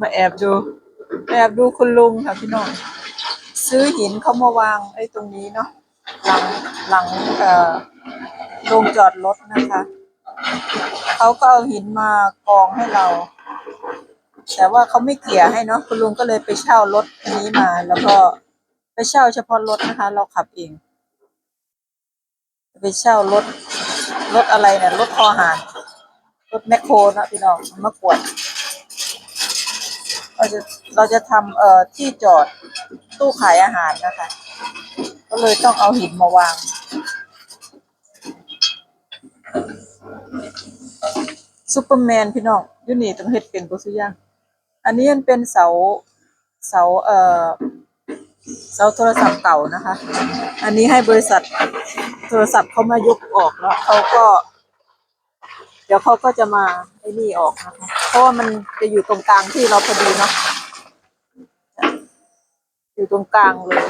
มาแอบดู แอบดูคุณลุงค่ะพี่น้อง ซื้อหินเขามาวางไอ้ตรงนี้เนาะหลังหลังเอ่อโรงจอดรถนะคะ เขาก็เอาหินมากองให้เรา แต่ว่าเขาไม่เกลี่ยให้เนาะคุณลุงก็เลยไปเช่ารถอันนี้มา แล้วก็ไปเช่าเฉพาะรถนะคะ เราขับเอง ไปเช่ารถ รถอะไรเนี่ยรถคอหารรถแมคโครนะพี่น้องมากวดเราจะเราจะทำเอ่อที่จอดตู้ขายอาหารนะคะ ก็เลยต้องเอาหินมาวาง ซูเปอร์แมนพี่น้องอยูนี่ต้องเฮ็ดเป็นบ่ซุย่างอันนี้มันเป็นเสาเสาเอ่อเสาโทรศัพท์เก่านะคะ อันนี้ให้บริษัท โทรศัพท์เขามายกออกแล้วเขาก็ เดี๋ยวเขาก็จะมาไอ้นี่ออกนะคะ เพราะว่ามันจะอยู่ตรงกลางที่เราพอดีเนาะอยู่ตรงกลางเลย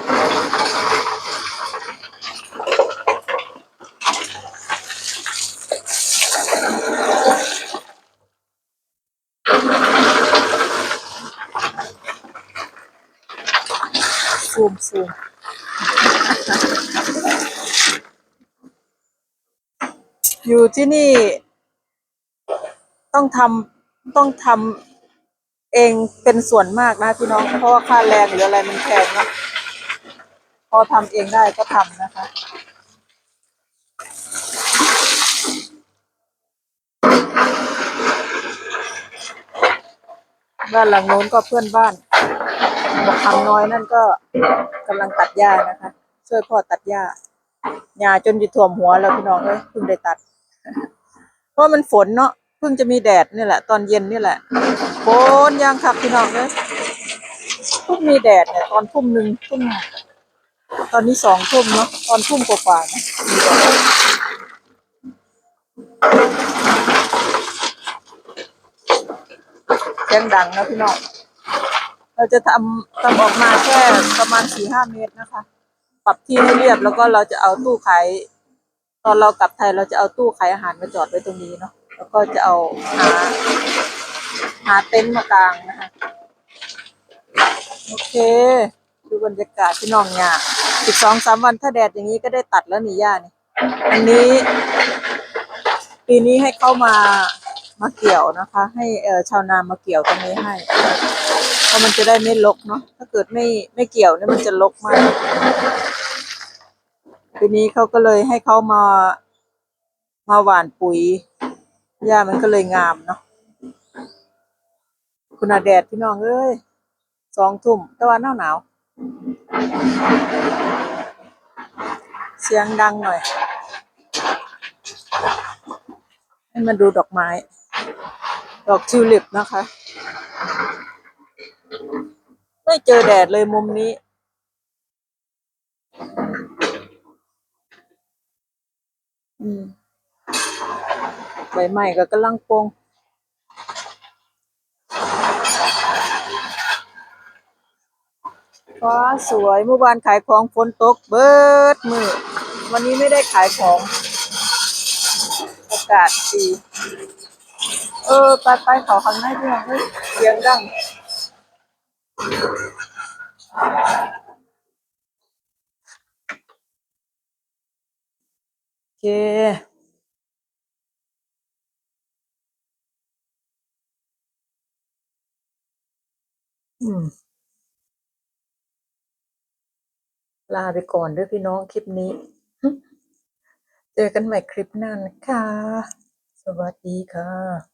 ซูมซูม อยู่ที่นี่ ต้องทำต้องทำเองเป็นส่วนมากนะพี่น้อง เพราะว่าค่าแรงหรืออะไรมันแพงนะพอทำเองได้ก็ทำนะคะบ้านหลังโน้นก็เพื่อนบ้านบอกคำน้อยนั่นก็กำลังตัดหญ้านะคะ ช่วยพ่อตัดหญ้าหญ้าจนจะท่วมหัวแล้วพี่น้องเอ้ยเพิ่งได้ตัด เพราะมันฝนเนาะเพิ่งจะมีแดดนี่แหละ ตอนเย็นนี่แหละฝนยังคักพี่น้องเลยเพิ่งมีแดดเนี่ยตอนทุ่มหนึ่งทุ่มตอนนี้สองทุ่มเนาะตอนทุ่มกว่าๆนะแดดเสียงดังนะพี่น้องเราจะทำทำออกมาแค่ประมาณสี่ห้าเมตรนะคะ ปรับที่ให้เรียบแล้วก็เราจะเอาตู้ขาย ตอนเรากลับไทยเราจะเอาตู้ขายอาหารมาจอดไว้ตรงนี้เนาะแล้วก็จะเอาหาหาเต็นท์มากางนะคะโอเคดูบรรยากาศพี่น้องเนี่ยอีกสองสามวันถ้าแดดอย่างนี้ก็ได้ตัดแล้วนี่ย่านี่อันนี้ ปีนี้ให้เข้ามามาเกี่ยวนะคะ ให้เออชาวนามาเกี่ยวตรงนี้ให้เพราะมันจะได้ไม่รกเนาะถ้าเกิดไม่ไม่เกี่ยวเนี่ยมันจะรกมาก ทีนี้เขาก็เลยให้เขามา มาหว่านปุ๋ยหญ้ามันก็เลยงามเนาะคุณอาแดดพี่น้องเอ้ยสองทุ่มต่ว่าหนาวหนาว เสียงดังหน่อย ให้มันดูดอกไม้ ดอกทิวลิปนะคะ ไม่เจอแดดเลยมุมนี้ อืมใบไม้ก็กำลังโปงฟ้าสวยเมื่อวานขายของฝนตกเบิดมือวันนี้ไม่ได้ขายของอากาศดีเออ ไปไปเขาข้างในพี่น้องเฮ้ยเสียงดัง โอ เคอืมลาไปก่อนด้วยพี่น้องคลิปนี้ เจอกันใหม่คลิปหน้านะคะ สวัสดีค่ะ